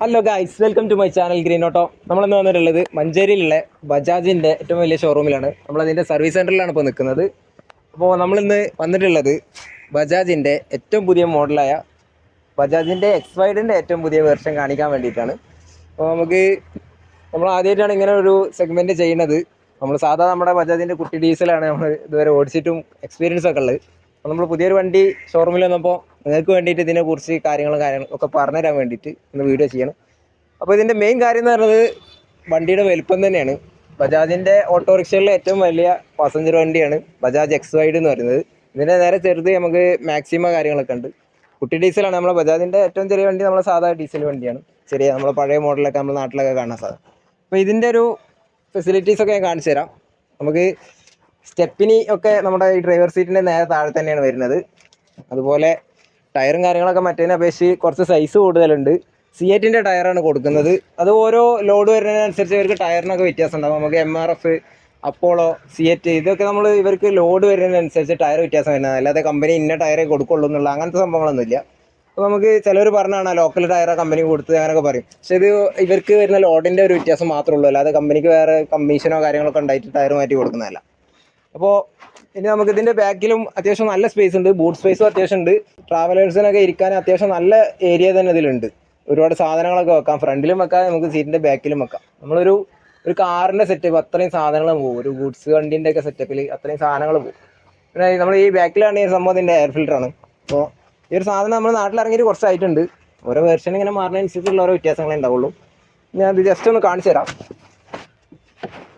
Hello guys welcome to my channel green auto നമ്മളിന്ന് വന്നിട്ടുള്ളത് മഞ്ചേരിയിലുള്ള ബജാജിന്റെ ഏറ്റവും വലിയ ഷോറൂമിലാണ് നമ്മളതിന്റെ സർവീസ് സെന്ററിലാണ് ഇപ്പോൾ നിൽക്കുന്നത്. അപ്പോൾ നമ്മളിന്ന് വന്നിട്ടുള്ളത് ബജാജിന്റെ ഏറ്റവും പുതിയ മോഡലായ ബജാജിന്റെ എക്സ് വൈഡിന്റെ ഏറ്റവും പുതിയ വെർഷൻ കാണിക്കാൻ വേണ്ടിയിട്ടാണ്. അപ്പോൾ നമുക്ക് നമ്മൾ ആദ്യമായിട്ടാണ് ഇങ്ങനെ ഒരു സെഗ്മെന്റ് ചെയ്യുന്നത്. നമ്മൾ സാധാ നമ്മുടെ ബജാജിന്റെ കുട്ടി ഡീസലാണ് നമ്മൾ ഇതുവരെ ഓടിച്ചിട്ടും എക്സ്പീരിയൻസ് ഒക്കെ ഉള്ളത്. നമ്മൾ പുതിയൊരു വണ്ടി ഷോറൂമിൽ വന്നപ്പോൾ നിങ്ങൾക്ക് വേണ്ടിയിട്ട് ഇതിനെക്കുറിച്ച് കാര്യങ്ങളും കാര്യങ്ങളും ഒക്കെ പറഞ്ഞു തരാൻ വേണ്ടിയിട്ട് ഇന്ന് വീഡിയോ ചെയ്യണം. അപ്പോൾ ഇതിന്റെ മെയിൻ കാര്യം എന്ന് പറയുന്നത് വണ്ടിയുടെ വലുപ്പം തന്നെയാണ്. ബജാജിന്റെ ഓട്ടോറിക്ഷകളിലെ ഏറ്റവും വലിയ പാസഞ്ചർ വണ്ടിയാണ് ബജാജ് എക്സ് വൈഡ് എന്ന് പറയുന്നത്. ഇതിന്റെ നേരെ ചെറുത് നമുക്ക് മാക്സിമം കാര്യങ്ങളൊക്കെ ഉണ്ട്. കുട്ടി ഡീസലാണ് നമ്മളെ ബജാജിന്റെ ഏറ്റവും ചെറിയ വണ്ടി നമ്മളെ സാധാ ഡീസൽ വണ്ടിയാണ്. ചെറിയ നമ്മളെ പഴയ മോഡലൊക്കെ നമ്മുടെ നാട്ടിലൊക്കെ കാണാൻ സാധാരണ അപ്പോൾ ഇതിന്റെ ഒരു ഫെസിലിറ്റീസൊക്കെ ഞാൻ കാണിച്ചു തരാം. നമുക്ക് സ്റ്റെപ്പിനി ഒക്കെ നമ്മുടെ ഈ ഡ്രൈവർ സീറ്റിന്റെ നേരെ താഴെ തന്നെയാണ് വരുന്നത്. അതുപോലെ ടയറും കാര്യങ്ങളൊക്കെ മറ്റേതിനെ അപേക്ഷിച്ച് കുറച്ച് സൈസ് കൂടുതലുണ്ട്. സി എറ്റിന്റെ ടയറാണ് കൊടുക്കുന്നത്. അത് ഓരോ ലോഡ് വരുന്നതിനനുസരിച്ച് ഇവർക്ക് ടയറിനൊക്കെ വ്യത്യാസം ഉണ്ടാകും നമുക്ക് M R F Apollo CEAT ഇതൊക്കെ നമ്മൾ ഇവർക്ക് ലോഡ് വരുന്നതിനനുസരിച്ച് ടയർ വ്യത്യാസം വരുന്നത്. അല്ലാതെ കമ്പനി ഇന്ന ടയറേ കൊടുക്കുള്ളൂ എന്നുള്ള അങ്ങനത്തെ സംഭവങ്ങളൊന്നുമില്ല. അപ്പോൾ നമുക്ക് ചിലർ പറഞ്ഞാണ് ലോക്കൽ ടയർ കമ്പനി കൊടുത്തത് അങ്ങനെയൊക്കെ പറയും. പക്ഷെ ഇത് ഇവർക്ക് വരുന്ന ലോഡിന്റെ ഒരു വ്യത്യാസം മാത്രമേ ഉള്ളൂ. അല്ലാതെ കമ്പനിക്ക് വേറെ കമ്മീഷനോ കാര്യങ്ങളൊക്കെ ഉണ്ടായിട്ട് ടയർ മാറ്റി കൊടുക്കുന്നതല്ല. അപ്പോൾ ഇനി നമുക്ക് ഇതിന്റെ ബാക്കിലും അത്യാവശ്യം നല്ല സ്പേസ് ഉണ്ട്. ബൂട്ട് സ്പേസും അത്യാവശ്യം ഉണ്ട്. ട്രാവലേഴ്സിനൊക്കെ ഇരിക്കാൻ അത്യാവശ്യം നല്ല ഏരിയ തന്നെ ഇതിലുണ്ട്. ഒരുപാട് സാധനങ്ങളൊക്കെ വെക്കാം. ഫ്രണ്ടിലും വെക്കാം നമുക്ക് സീറ്റിന്റെ ബാക്കിലും വെക്കാം. നമ്മളൊരു ഒരു കാറിന്റെ സെറ്റപ്പ് അത്രയും സാധനങ്ങൾ പോകും ഒരു ഗുഡ്സ് വണ്ടീന്റെ ഒക്കെ സെറ്റപ്പിൽ അത്രയും സാധനങ്ങൾ പോകും പിന്നെ നമ്മൾ ഈ ബാക്കിലാണ് ഈ സംഭവം ഇതിന്റെ എയർ ഫിൽറ്ററാണ് അപ്പോൾ ഈ ഒരു സാധനം നമ്മൾ നാട്ടിൽ ഇറങ്ങിയിട്ട് കുറച്ചായിട്ടുണ്ട് ഓരോ വേർഷൻ ഇങ്ങനെ മാറുന്നതനുസരിച്ചുള്ള ഓരോ വ്യത്യാസങ്ങളേ ഉണ്ടാവുള്ളൂ. ഞാൻ ഇത് ജസ്റ്റ് ഒന്ന് കാണിച്ചു തരാം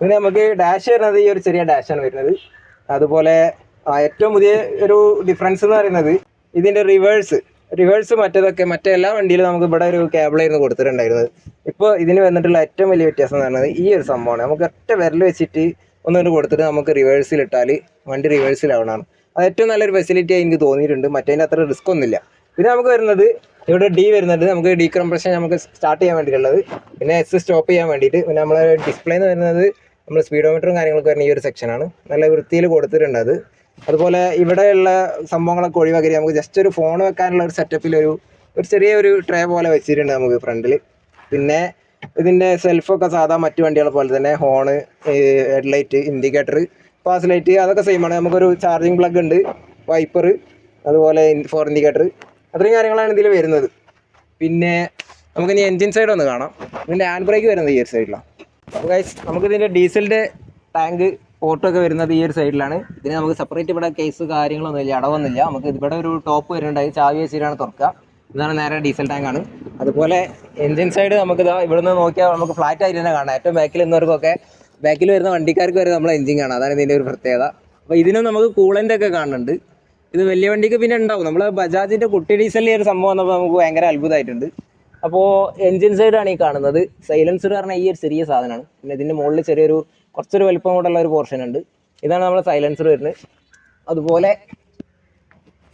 പിന്നെ നമുക്ക് ഡാഷ് വരുന്നത് ഈ ഒരു ചെറിയ ഡാഷാണ് വരുന്നത്. അതുപോലെ ഏറ്റവും പുതിയ ഒരു ഡിഫറൻസ് എന്ന് പറയുന്നത് ഇതിന്റെ റിവേഴ്സ് റിവേഴ്സ് മറ്റേതൊക്കെ മറ്റേ എല്ലാ വണ്ടിയിലും നമുക്ക് ഇവിടെ ഒരു കേബിളായിരുന്നു കൊടുത്തിട്ടുണ്ടായിരുന്നത്. ഇപ്പോൾ ഇതിന് വന്നിട്ടുള്ള ഏറ്റവും വലിയ വ്യത്യാസം എന്ന് പറയുന്നത് ഈ ഒരു സംഭവമാണ്. നമുക്ക് ഒറ്റ വിരൽ വെച്ചിട്ട് ഒന്നുകൊണ്ട് കൊടുത്തിട്ട് നമുക്ക് റിവേഴ്സിൽ ഇട്ടാൽ വണ്ടി റിവേഴ്സിലാവണമാണ് അത് ഏറ്റവും നല്ലൊരു ഫെസിലിറ്റി ആയി എനിക്ക് തോന്നിയിട്ടുണ്ട്. മറ്റേതിന്റെ അത്ര റിസ്ക് ഒന്നുമില്ല. പിന്നെ നമുക്ക് വരുന്നത് ഇവിടെ ഡി വരുന്നുണ്ട് നമുക്ക് ഡീകംപ്രഷൻ നമുക്ക് സ്റ്റാർട്ട് ചെയ്യാൻ വേണ്ടിയിട്ടുള്ളത്. പിന്നെ എസ് സ്റ്റോപ്പ് ചെയ്യാൻ വേണ്ടിയിട്ട്. പിന്നെ നമ്മളെ ഡിസ്പ്ലേ എന്ന് വരുന്നത് നമ്മൾ സ്പീഡോമീറ്ററും കാര്യങ്ങളൊക്കെ വരുന്ന ഈ ഒരു സെക്ഷനാണ് നല്ല വൃത്തിയിൽ കൊടുത്തിട്ടുണ്ട് അത്. അതുപോലെ ഇവിടെയുള്ള സംഭവങ്ങളൊക്കെ ഒഴിവാക്കി നമുക്ക് ജസ്റ്റ് ഒരു ഫോൺ വെക്കാനുള്ള ഒരു സെറ്റപ്പിൽ ഒരു ഒരു ചെറിയ ഒരു ട്രേ പോലെ വെച്ചിട്ടുണ്ട് നമുക്ക് ഫ്രണ്ടിൽ പിന്നെ ഇതിന്റെ സെൽഫൊക്കെ സാധാ മറ്റു വണ്ടികളെ പോലെ തന്നെ horn headlight indicator pass light അതൊക്കെ സെയിമാണ് നമുക്കൊരു ചാർജിങ് പ്ലഗ് ഉണ്ട് വൈപ്പർ അതുപോലെ ഫോർ ഇൻഡിക്കേറ്റർ അത്രയും കാര്യങ്ങളാണ് ഇതിൽ വരുന്നത്. പിന്നെ നമുക്കിനി എൻജിൻ സൈഡ് ഒന്ന് കാണാം. ഇതിന്റെ ഹാൻഡ് ബ്രേക്ക് വരുന്നത് ഈ ഒരു സൈഡിലാണ് അപ്പോൾ ഗൈസ് നമുക്കിതിന്റെ ഡീസലിന്റെ ടാങ്ക് ഓട്ടോ ഒക്കെ വരുന്നത് ഈ ഒരു സൈഡിലാണ് ഇതിന് നമുക്ക് സെപ്പറേറ്റ് ഇവിടെ കേസ് കാര്യങ്ങളൊന്നും ഇല്ല അടവൊന്നുമില്ല. നമുക്ക് ഇവിടെ ഒരു ടോപ്പ് വരുന്നുണ്ട് ചാവി വെച്ചിട്ടാണ് തുറക്കുക. ഇതാണ് നേരെ ഡീസൽ ടാങ്കാണ് അതുപോലെ എൻജിൻ സൈഡ് നമുക്ക് ഇതാ ഇവിടുന്ന് നോക്കിയാൽ നമുക്ക് ഫ്ലാറ്റ് ആയിട്ട് തന്നെ കാണാം. ഏറ്റവും ബാക്കിൽ നിന്നവർക്കൊക്കെ ബാക്കിൽ വരുന്ന വണ്ടിക്കാർക്ക് വരെ നമ്മൾ എൻജിൻ കാണാം. അതാണ് ഇതിന്റെ ഒരു പ്രത്യേകത. അപ്പോൾ ഇതിനും നമുക്ക് കൂളന്റ് ഒക്കെ കാണുന്നുണ്ട്. ഇത് വലിയ വണ്ടിക്ക് പിന്നെ ഉണ്ടാവും. നമ്മൾ ബജാജിന്റെ കുട്ടി ഡീസലിൽ ഒരു സംഭവം വന്നപ്പോൾ നമുക്ക് ഭയങ്കര അത്ഭുതമായിട്ടുണ്ട്. അപ്പോൾ എൻജിൻ സൈഡാണ് ഈ കാണുന്നത്. സൈലൻസർ പറഞ്ഞാൽ ഈ ഒരു ചെറിയ സാധനമാണ്. പിന്നെ ഇതിന്റെ മുകളിൽ ചെറിയൊരു കുറച്ചൊരു വലിപ്പം കൂടെയുള്ള ഒരു പോർഷൻ ഉണ്ട്. ഇതാണ് നമ്മുടെ സൈലൻസർ വരുന്നത്. അതുപോലെ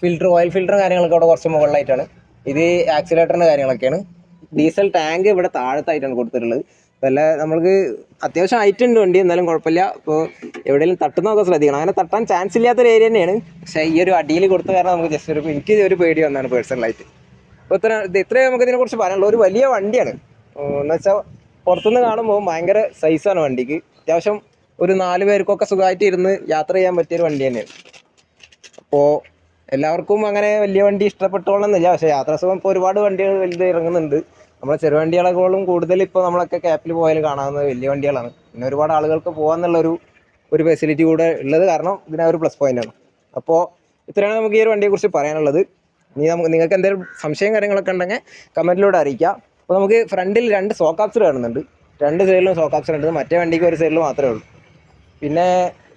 ഫിൽറ്റർ ഓയിൽ ഫിൽറ്ററും കാര്യങ്ങളൊക്കെ അവിടെ കുറച്ച് മുകളിലായിട്ടാണ്. ഇത് ആക്സിലേറ്ററിന്റെ കാര്യങ്ങളൊക്കെയാണ്. ഡീസൽ ടാങ്ക് ഇവിടെ താഴത്തായിട്ടാണ് കൊടുത്തിട്ടുള്ളത്. വല്ല നമ്മൾക്ക് അത്യാവശ്യം ഐറ്റുണ്ട് വണ്ടി എന്നാലും കുഴപ്പമില്ല. ഇപ്പോൾ എവിടെയെങ്കിലും തട്ടുന്നതൊക്കെ ശ്രദ്ധിക്കണം. അങ്ങനെ തട്ടാൻ ചാൻസ് ഇല്ലാത്തൊരു ഏരിയ തന്നെയാണ്. പക്ഷേ ഈ ഒരു അടിയിൽ കൊടുത്ത കാരണം നമുക്ക് ജസ്റ്റ് ഒരു എനിക്ക് ഒരു പേടി വന്നാണ് പേഴ്സണലായിട്ട് ഇത്ര ഇത് ഇത്രയും നമുക്ക് ഇതിനെക്കുറിച്ച് പറയാനുള്ളൂ ഒരു വലിയ വണ്ടിയാണ്. എന്ന് വെച്ചാൽ പുറത്തുനിന്ന് കാണുമ്പോൾ ഭയങ്കര സൈസാണ് വണ്ടിക്ക്. അത്യാവശ്യം ഒരു നാല് പേർക്കൊക്കെ സുഖമായിട്ട് ഇരുന്ന് യാത്ര ചെയ്യാൻ പറ്റിയൊരു വണ്ടി തന്നെയാണ്. അപ്പോൾ എല്ലാവർക്കും അങ്ങനെ വലിയ വണ്ടി ഇഷ്ടപ്പെട്ടോളന്നില്ല പക്ഷേ യാത്രാസുഖം ഇപ്പോൾ ഒരുപാട് വണ്ടികൾ വലുത് ഇറങ്ങുന്നുണ്ട്. നമ്മളെ ചെറു വണ്ടികളെക്കാളും കൂടുതൽ ഇപ്പോൾ നമ്മളൊക്കെ ക്യാപ്പിൽ പോയാൽ കാണാവുന്നത് വലിയ വണ്ടികളാണ്. പിന്നെ ഒരുപാട് ആളുകൾക്ക് പോകാമെന്നുള്ളൊരു ഒരു ഫെസിലിറ്റി കൂടെ ഉള്ളത് കാരണം ഇതിനൊരു പ്ലസ് പോയിന്റാണ് അപ്പോൾ ഇത്രയാണ് നമുക്ക് ഈ ഒരു വണ്ടിയെക്കുറിച്ച് പറയാനുള്ളത്. ഇനി നമുക്ക് നിങ്ങൾക്ക് എന്തെങ്കിലും സംശയം കാര്യങ്ങളൊക്കെ ഉണ്ടെങ്കിൽ കമന്റിലൂടെ അറിയിക്കാം. അപ്പോൾ നമുക്ക് ഫ്രണ്ടിൽ രണ്ട് സോക്കാപ്സർ കാണുന്നുണ്ട്. രണ്ട് സൈഡിലും സോക്കാപ്സർ ഉണ്ട്. മറ്റേ വണ്ടിക്ക് ഒരു സൈഡിൽ മാത്രമേ ഉള്ളൂ. പിന്നെ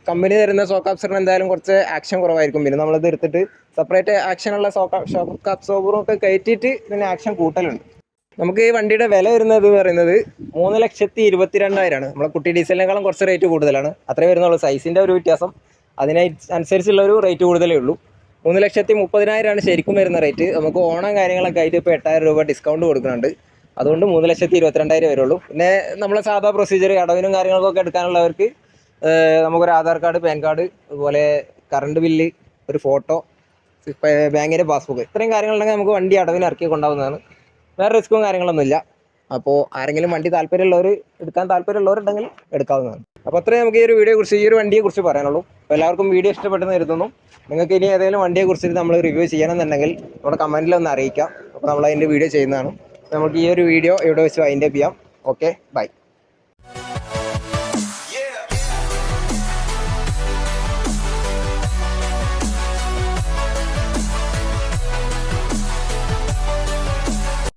കമ്പനി തരുന്ന സോക്കാപ്സറിന് എന്തായാലും കുറച്ച് ആക്ഷൻ കുറവായിരിക്കും. പിന്നെ നമ്മളിത് എടുത്തിട്ട് സെപ്പറേറ്റ് ആക്ഷനുള്ള സോക്കാ സോക്കാപ്സോബറും ഒക്കെ കയറ്റിയിട്ട് ഇതിന് ആക്ഷൻ കൂട്ടലുണ്ട്. നമുക്ക് ഈ വണ്ടിയുടെ വില വരുന്നത് എന്ന് പറയുന്നത് മൂന്ന് ലക്ഷത്തി ഇരുപത്തിരണ്ടായിരമാണ് നമ്മളെ കുട്ടി ഡീസലിനേക്കാളും കുറച്ച് റേറ്റ് കൂടുതലാണ്. അത്രേ വരുന്നുള്ളൂ. സൈസിന്റെ ഒരു വ്യത്യാസം. അതിനനുസരിച്ചുള്ള ഒരു റേറ്റ് കൂടുതലേ ഉള്ളൂ. മൂന്ന് ലക്ഷത്തി മുപ്പതിനായിരമാണ് ശരിക്കും വരുന്ന റേറ്റ് നമുക്ക് ഓണം കാര്യങ്ങളൊക്കെ ആയിട്ട് ഇപ്പോൾ എട്ടായിരം രൂപ ഡിസ്കൗണ്ട് കൊടുക്കുന്നുണ്ട്. അതുകൊണ്ട് മൂന്ന് ലക്ഷത്തി ഇരുപത്തിരണ്ടായിരം വരുള്ളൂ. പിന്നെ നമ്മളെ സാധാ പ്രൊസീജിയർ അടവിനും കാര്യങ്ങൾക്കൊക്കെ എടുക്കാനുള്ളവർക്ക് നമുക്കൊരു ആധാർ കാർഡ് പാൻ കാർഡ് അതുപോലെ കറണ്ട് ബില്ല് ഒരു ഫോട്ടോ ബാങ്കിന്റെ പാസ്ബുക്ക് ഇത്രയും കാര്യങ്ങളുണ്ടെങ്കിൽ നമുക്ക് വണ്ടി അടവിന് ഇറക്കി കൊണ്ടാവുന്നതാണ് വേറെ റിസ്ക്കും കാര്യങ്ങളൊന്നുമില്ല. അപ്പോൾ ആരെങ്കിലും വണ്ടി താല്പര്യമുള്ളവർ എടുക്കാൻ താല്പര്യമുള്ളവരുണ്ടെങ്കിൽ എടുക്കാവുന്നതാണ്. അപ്പോൾ അത്രയും നമുക്ക് ഈ ഒരു വീഡിയോ കുറിച്ച് ഈ ഒരു വണ്ടിയെ കുറിച്ച് പറയാനുള്ളൂ. അപ്പോൾ എല്ലാവർക്കും വീഡിയോ ഇഷ്ടപ്പെട്ടെന്ന് കരുതുന്നു. നിങ്ങൾക്ക് ഇനി ഏതെങ്കിലും വണ്ടിയെ കുറിച്ചിട്ട് നമ്മൾ റിവ്യൂ ചെയ്യണമെന്നുണ്ടെങ്കിൽ നമ്മുടെ കമന്റിൽ ഒന്ന് അറിയിക്കാം. അപ്പോൾ നമ്മൾ അതിന്റെ വീഡിയോ ചെയ്യുന്നതാണ്. നമുക്ക് ഈ ഒരു വീഡിയോ ഇവിടെ വെച്ച് വൈൻഡപ്പ് ചെയ്യാം. Okay bye